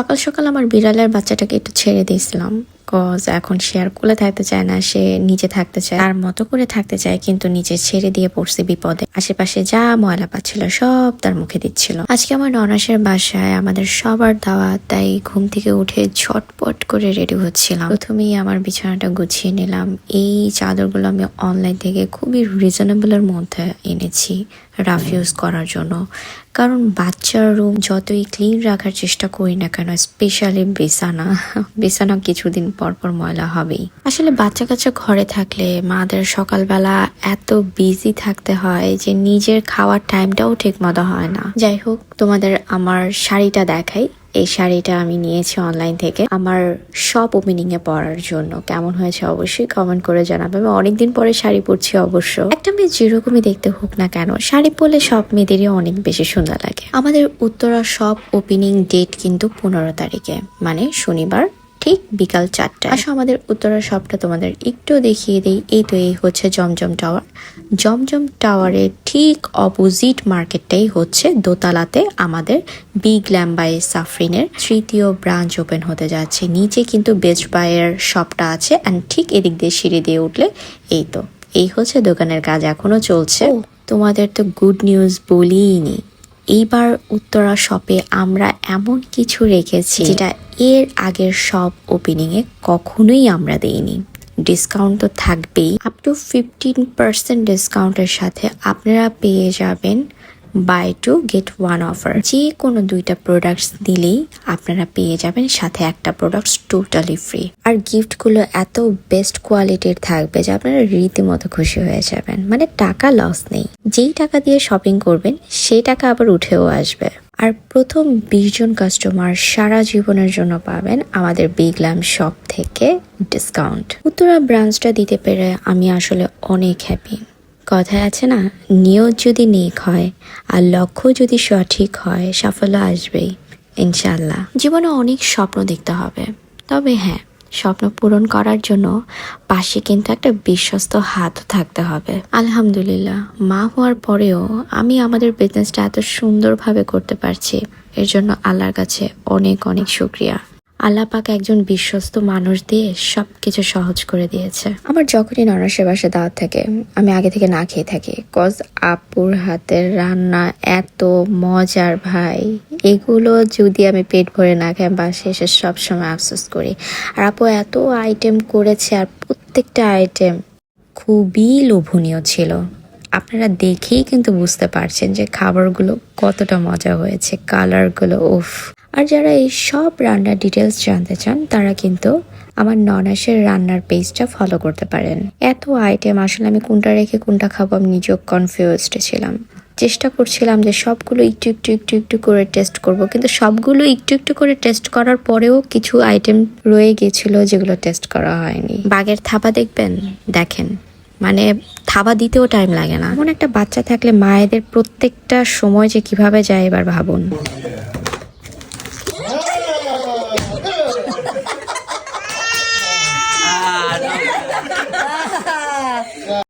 সকাল সকাল আমার বিড়ালের বাচ্চাটাকে একটু ছেড়ে দিয়েছিলাম। কজ এখন সে আর কোলে থাকতে চায় না, সে নিচে থাকতে চায়। তার মতো করে থাকতে চায়, কিন্তু নিচে ছেড়ে দিয়ে পড়ছে বিপদে। আশেপাশে যা ময়লা পাচ্ছিল, সব তার মুখে দিচ্ছিল। আজকে আমার ননাসের বাসায় আমাদের সবার দাওয়া তাই ঘুম থেকে উঠে ঝটপট করে রেডি হচ্ছিলাম। প্রথমেই আমার বিছানাটা গুছিয়ে নিলাম। এই চাদরগুলো আমি অনলাইন থেকে খুবই রিজনেবলের মধ্যে এনেছি রাফ ইউজ করার জন্য। কারণ বাচ্চার রুম যতই ক্লিন রাখার চেষ্টা করি না কেন স্পেশালি বিছানা। বিছানা কিছুদিন পর পর ময়লা হবেই। আসলে বাচ্চা কাচ্চা ঘরে থাকলে মাদের সকালবেলা এত বিজি থাকতে হয় যে নিজের খাওয়ার টাইমটাও ঠিক মতো হয় না। যাই হোক, তোমাদের আমার শাড়িটা দেখাই। এই শাড়িটা আমি নিয়েছি অনলাইন থেকে। আমার সব ওপেনিং এ পরার জন্য। কেমন হয়েছে অবশ্যই কমেন্ট করে জানাবে। আমি অনেকদিন পরে শাড়ি পরছি অবশ্য। একটা মেয়ে যেরকমই দেখতে হোক না কেন, শাড়ি পরলে সব মেয়েদেরই অনেক বেশি সুন্দর লাগে। আমাদের উত্তরা সব ওপেনিং ডেট কিন্তু পনেরো তারিখে মানে শনিবার। ঠিক বিকাল চারটা আসো আমাদের উত্তরা শপটা তোমাদের একটু দেখিয়ে দিই। এই তো এই হচ্ছে জমজম টাওয়ার। জমজম টাওয়ারের ঠিক অপোজিট মার্কেটটাই হচ্ছে দোতলাতে আমাদের বিগ ল্যাম্বাই সাফরিনের তৃতীয় ব্রাঞ্চ ওপেন হতে যাচ্ছে। নিচে কিন্তু বেস্ট বাইয়ের শপটা আছে অ্যান্ড ঠিক এদিক দিয়ে সিঁড়ি দিয়ে উঠলে এই তো। এই হচ্ছে দোকানের কাজ এখনও চলছে। তোমাদের তো গুড নিউজ বলিনি। এইবার উত্তরা শপে আমরা এমন কিছু রেখেছি যেটা এর আগের সব ওপেনিং এ কখনোই আমরা দেইনি। ডিসকাউন্ট তো থাকবেই। আপ টু ফিফটিন পার্সেন্ট ডিসকাউন্টের সাথে আপনারা পেয়ে যাবেন buy two get one offer যে কোনো দুইটা প্রোডাক্টস দিলেই আপনারা পেয়ে যাবেন সাথে একটা প্রোডাক্টস টোটালি ফ্রি আর গিফটগুলো এত বেস্ট কোয়ালিটির থাকবে যে আপনারা রীতিমতো খুশি হয়ে যাবেন। মানে টাকা লস নেই। যেই টাকা দিয়ে শপিং করবেন, সেই টাকা আবার উঠেও আসবে। আর প্রথম বিশ জন কাস্টমার সারা জীবনের জন্য পাবেন আমাদের বিগলাম শপ থেকে ডিসকাউন্ট উত্তরা ব্রাঞ্চটা দিতে পেরে আমি আসলে অনেক হ্যাপি কথায় আছে না? নিয়ত যদি নেক হয় আর লক্ষ্য যদি সঠিক হয়, সাফল্য আসবেই ইনশাল্লাহ জীবনে অনেক স্বপ্ন দেখতে হবে। তবে হ্যাঁ স্বপ্ন পূরণ করার জন্য পাশে কিন্তু একটা বিশ্বস্ত হাত থাকতে হবে। আলহামদুলিল্লাহ, মা হওয়ার পরেও আমি আমাদের বিজনেসটা এত সুন্দরভাবে করতে পারছি। এর জন্য আল্লাহর কাছে অনেক অনেক শুক্রিয়া। আল্লাহ পাক একজন বিশ্বস্ত মানুষ দিয়ে সব কিছু সহজ করে দিয়েছে। আমার যখনই নরসের বাসা দাওয়াত থাকে, আমি আগে থেকে না খেয়ে থাকি। কজ আপুর হাতের রান্না এত মজার ভাই। এগুলো যদি আমি পেট ভরে না খাই বাসে এসে সবসময় আফসোস করি। আর আপু এত আইটেম করেছে, আর প্রত্যেকটা আইটেম খুবই লোভনীয় ছিল। আপনারা দেখেই কিন্তু বুঝতে পারছেন যে খাবারগুলো কতটা মজা হয়েছে, কালারগুলো, উফ। আর যারা এই সব রান্নার ডিটেলস জানতে চান, তারা কিন্তু আমার ননাসের রান্নার পেজটা ফলো করতে পারেন। এত আইটেম আসলে আমি কোনটা রেখে কোনটা খাব আমি নিজেও কনফিউজড ছিলাম। চেষ্টা করছিলাম যে সবগুলো একটু একটু একটু একটু করে টেস্ট করব, কিন্তু সবগুলো একটু একটু করে টেস্ট করার পরেও কিছু আইটেম রয়ে গেছিল যেগুলো টেস্ট করা হয়নি। বাঘের থাবা দেখবেন? দেখেন। মানে থাবা দিতেও টাইম লাগে না। এমন একটা বাচ্চা থাকলে মায়েদের প্রত্যেকটা সময় যে কীভাবে যায় এবার ভাবুন।